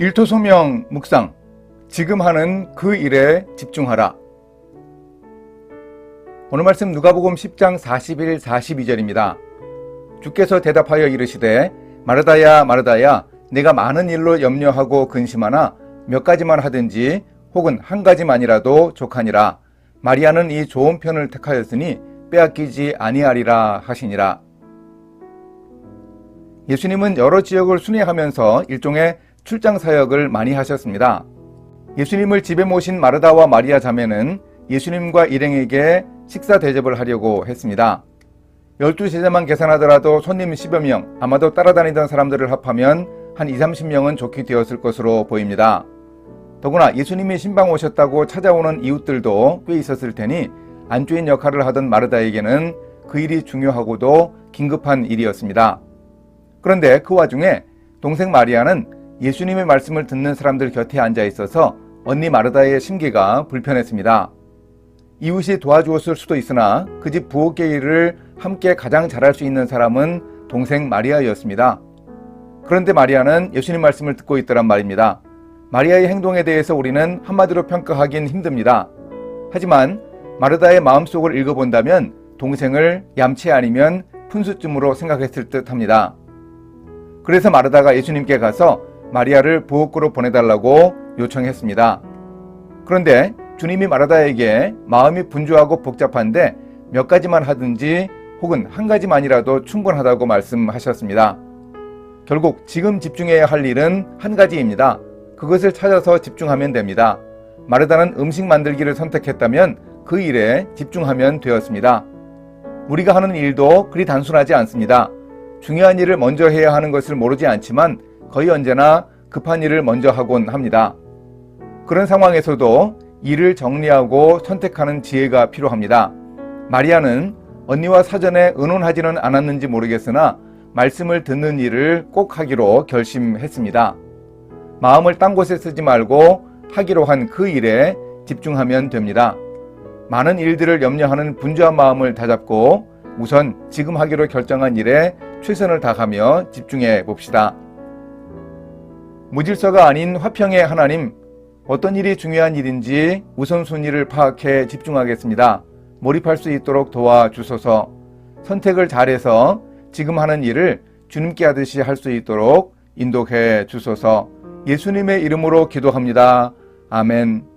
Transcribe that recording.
일토 소명 묵상 지금 하는 그 일에 집중하라. 오늘 말씀 누가복음 10장 41, 42절입니다. 주께서 대답하여 이르시되 마르다야 마르다야 내가 많은 일로 염려하고 근심하나 몇 가지만 하든지 혹은 한 가지만이라도 족하니라 마리아는 이 좋은 편을 택하였으니 빼앗기지 아니하리라 하시니라. 예수님은 여러 지역을 순회하면서 일종의 출장 사역을 많이 하셨습니다. 예수님을 집에 모신 마르다와 마리아 자매는 예수님과 일행에게 식사 대접을 하려고 했습니다. 열두 제자만 계산하더라도 손님 10여 명, 아마도 따라다니던 사람들을 합하면 한 2, 30명은 좋게 되었을 것으로 보입니다. 더구나 예수님이 신방 오셨다고 찾아오는 이웃들도 꽤 있었을 테니 안주인 역할을 하던 마르다에게는 그 일이 중요하고도 긴급한 일이었습니다. 그런데 그 와중에 동생 마리아는 예수님의 말씀을 듣는 사람들 곁에 앉아 있어서 언니 마르다의 심기가 불편했습니다. 이웃이 도와주었을 수도 있으나 그 집 부엌의 일을 함께 가장 잘할 수 있는 사람은 동생 마리아였습니다. 그런데 마리아는 예수님 말씀을 듣고 있더란 말입니다. 마리아의 행동에 대해서 우리는 한마디로 평가하긴 힘듭니다. 하지만 마르다의 마음속을 읽어본다면 동생을 얌체 아니면 푼수쯤으로 생각했을 듯 합니다. 그래서 마르다가 예수님께 가서 마리아를 부엌으로 보내달라고 요청했습니다. 그런데 주님이 마르다에게 마음이 분주하고 복잡한데 몇 가지만 하든지 혹은 한 가지만이라도 충분하다고 말씀하셨습니다. 결국 지금 집중해야 할 일은 한 가지입니다. 그것을 찾아서 집중하면 됩니다. 마르다는 음식 만들기를 선택했다면 그 일에 집중하면 되었습니다. 우리가 하는 일도 그리 단순하지 않습니다. 중요한 일을 먼저 해야 하는 것을 모르지 않지만 거의 언제나 급한 일을 먼저 하곤 합니다. 그런 상황에서도 일을 정리하고 선택하는 지혜가 필요합니다. 마리아는 언니와 사전에 의논하지는 않았는지 모르겠으나 말씀을 듣는 일을 꼭 하기로 결심했습니다. 마음을 딴 곳에 쓰지 말고 하기로 한 그 일에 집중하면 됩니다. 많은 일들을 염려하는 분주한 마음을 다잡고 우선 지금 하기로 결정한 일에 최선을 다하며 집중해 봅시다. 무질서가 아닌 화평의 하나님, 어떤 일이 중요한 일인지 우선순위를 파악해 집중하겠습니다. 몰입할 수 있도록 도와주소서 선택을 잘해서 지금 하는 일을 주님께 하듯이 할 수 있도록 인도해 주소서 예수님의 이름으로 기도합니다. 아멘.